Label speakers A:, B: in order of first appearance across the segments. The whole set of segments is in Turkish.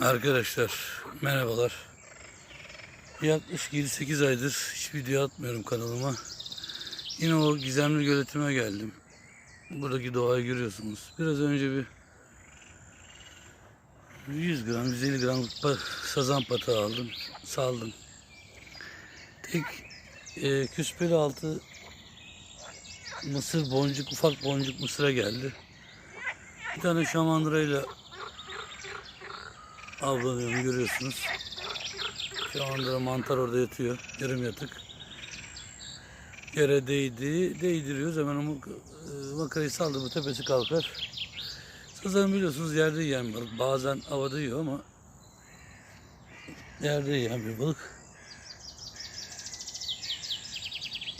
A: Arkadaşlar merhabalar. Yaklaşık 7-8 aydır hiç video atmıyorum kanalıma. Yine o gizemli göletime geldim. Buradaki doğayı görüyorsunuz. Biraz önce bir 100 gram, 150 gram sazan patağı aldım. Saldım. Tek e, küspeli altı mısır boncuk, ufak boncuk mısıra geldi. Bir tane şamandırayla avlanıyorum görüyorsunuz. Şu anda mantar orada yatıyor. Yarım yatık. Yere değdi. Değdiriyoruz. Hemen o mak- e, makarayı saldı bu tepesi kalkar. Sazan biliyorsunuz yerde yiyen balık. Bazen havada yiyor ama yerde yiyen bir balık.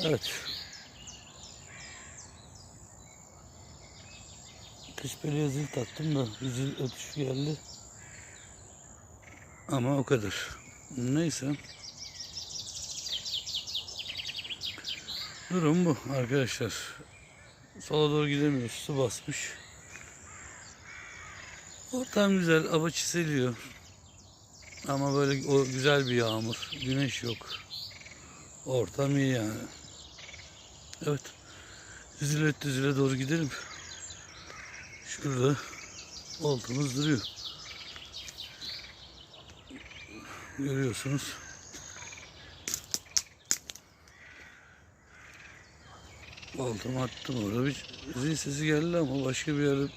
A: Evet. Kışpeliye zil taktım da zil ötüş geldi. Ama o kadar. Neyse. Durum bu arkadaşlar. Sola doğru gidemiyoruz. Su basmış. Ortam güzel. Hava çiseliyor. Ama böyle o güzel bir yağmur. Güneş yok. Ortam iyi yani. Evet. Düzüle düzüle doğru gidelim. Şurada oltamız duruyor. Görüyorsunuz. Baltamı attım orada bir zil sesi geldi ama başka bir yerde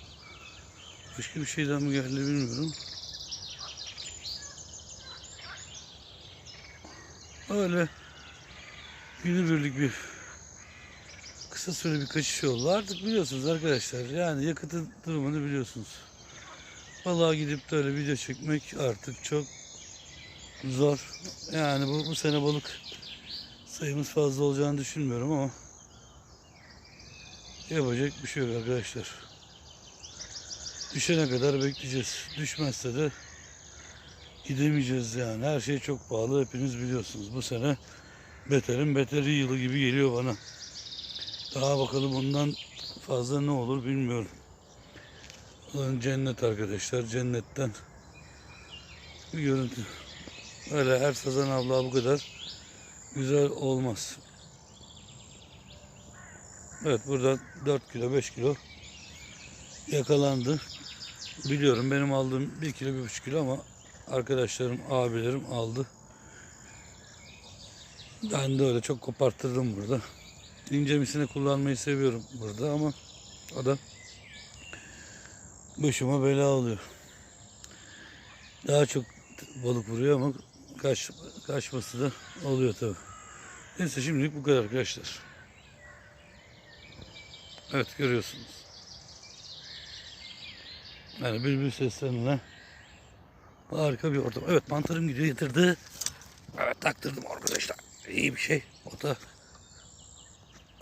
A: başka bir şeyden mi geldi bilmiyorum. Öyle günübirlik bir kısa süre bir kaçış oldu. Artık biliyorsunuz arkadaşlar yani yakıtın durumunu biliyorsunuz. Vallahi gidip de öyle video çekmek artık çok zor. Yani bu, bu sene balık sayımız fazla olacağını düşünmüyorum ama yapacak bir şey yok arkadaşlar. Düşene kadar bekleyeceğiz. Düşmezse de gidemeyeceğiz yani. Her şey çok pahalı hepiniz biliyorsunuz. Bu sene beterin beteri yılı gibi geliyor bana. Daha bakalım bundan fazla ne olur bilmiyorum. Ulan cennet arkadaşlar cennetten bir görüntü. Öyle her sazan abla bu kadar güzel olmaz. Evet buradan 4 kilo 5 kilo yakalandı. Biliyorum benim aldığım 1 kilo 1,5 kilo ama arkadaşlarım abilerim aldı. Ben de öyle çok koparttırdım burada. İnce misine kullanmayı seviyorum burada ama o da başıma bela oluyor. Daha çok balık vuruyor ama kaç, kaçması da oluyor tabi. Neyse şimdilik bu kadar arkadaşlar. Evet görüyorsunuz. Yani bülbül seslerine harika bir ortam. Evet mantarım gidiyor getirdi. Evet taktırdım arkadaşlar. İyi bir şey. O da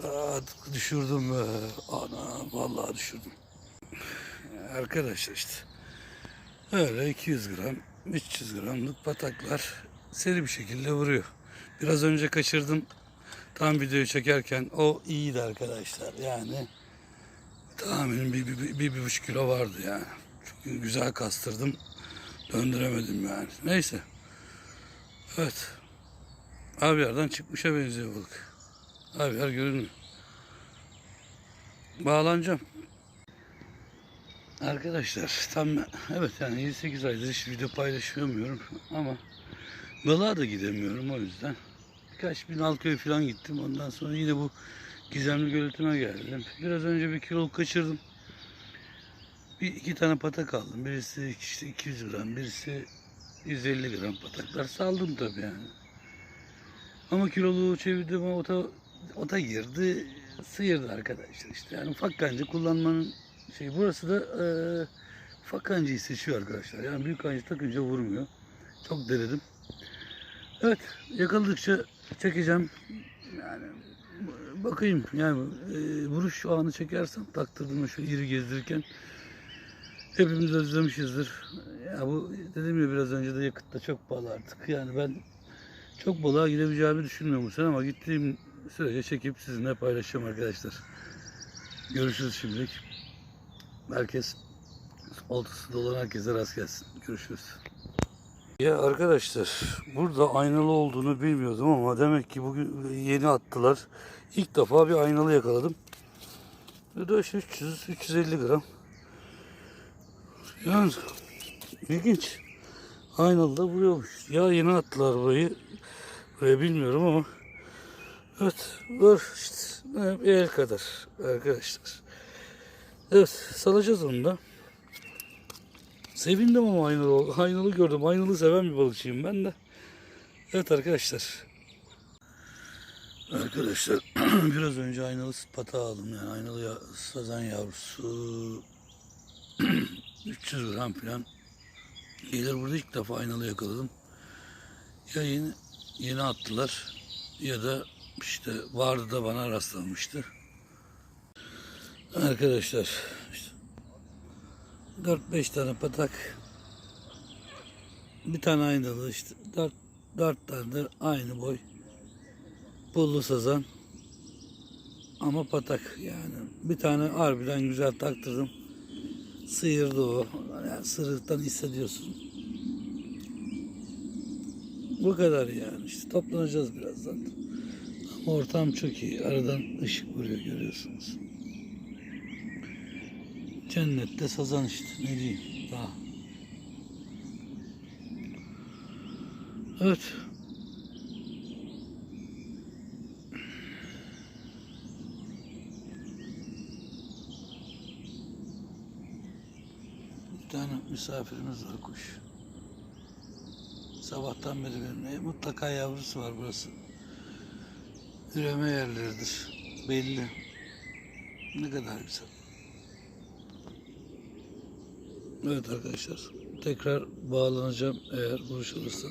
A: Aa, düşürdüm. be. Ana vallahi düşürdüm. Arkadaşlar işte. Öyle 200 gram, 300 gramlık pataklar seri bir şekilde vuruyor. Biraz önce kaçırdım. Tam videoyu çekerken o iyiydi arkadaşlar. Yani tahminim bir, bir, bir, bir, bir buçuk kilo vardı yani. Çünkü güzel kastırdım. Döndüremedim yani. Neyse. Evet. Abi yerden çıkmışa benziyor balık. Abi yer görünmüyor. Bağlanacağım. Arkadaşlar tam evet yani 28 aydır hiç video paylaşamıyorum ama balığa da gidemiyorum o yüzden. Birkaç bin Alköy falan gittim. Ondan sonra yine bu gizemli göletime geldim. Biraz önce bir kilo kaçırdım. Bir iki tane patak aldım. Birisi işte 200 gram, birisi 150 gram pataklar. Saldım tabii yani. Ama kiloluğu çevirdim ama ota, ota girdi. Sıyırdı arkadaşlar işte. Yani ufak kancı kullanmanın şey burası da e, ufak kancayı seçiyor arkadaşlar. Yani büyük kancı takınca vurmuyor. Çok denedim. Evet yakaladıkça çekeceğim. Yani bakayım yani e, vuruş anı çekersem taktırdım şu iri gezdirirken hepimiz özlemişizdir. Ya bu dedim ya biraz önce de yakıt da çok pahalı artık. Yani ben çok balığa gidebileceğimi düşünmüyorum bu sene ama gittiğim sürece çekip sizinle paylaşacağım arkadaşlar. Görüşürüz şimdilik. Herkes oltası dolan herkese rast gelsin. Görüşürüz. Ya arkadaşlar burada aynalı olduğunu bilmiyordum ama demek ki bugün yeni attılar. İlk defa bir aynalı yakaladım. Ve de işte 300 350 gram. Yani ilginç. Aynalı da vuruyormuş. Ya yeni attılar burayı. Burayı bilmiyorum ama Evet var işte bir el kadar arkadaşlar. Evet salacağız onu da. Sevindim ama aynalı, aynalı gördüm. Aynalı seven bir balıkçıyım ben de. Evet arkadaşlar. Arkadaşlar biraz önce aynalı pata aldım yani aynalı sazan yavrusu 300 gram falan gelir burada ilk defa aynalı yakaladım. Ya yeni, yeni attılar ya da işte vardı da bana rastlanmıştı. Arkadaşlar işte 4-5 tane patak. Bir tane aynalı işte. 4, 4 tane de aynı boy. Pullu sazan. Ama patak yani. Bir tane harbiden güzel taktırdım. Sıyırdı o. Yani sırıktan hissediyorsun. Bu kadar yani. İşte toplanacağız birazdan. Ama ortam çok iyi. Aradan ışık vuruyor görüyorsunuz cennette sazan işte ne diyeyim daha evet Bir tane misafirimiz var kuş. Sabahtan beri benimle. Mutlaka yavrusu var burası. Üreme yerleridir. Belli. Ne kadar güzel. Evet arkadaşlar. Tekrar bağlanacağım eğer vuruş olursa.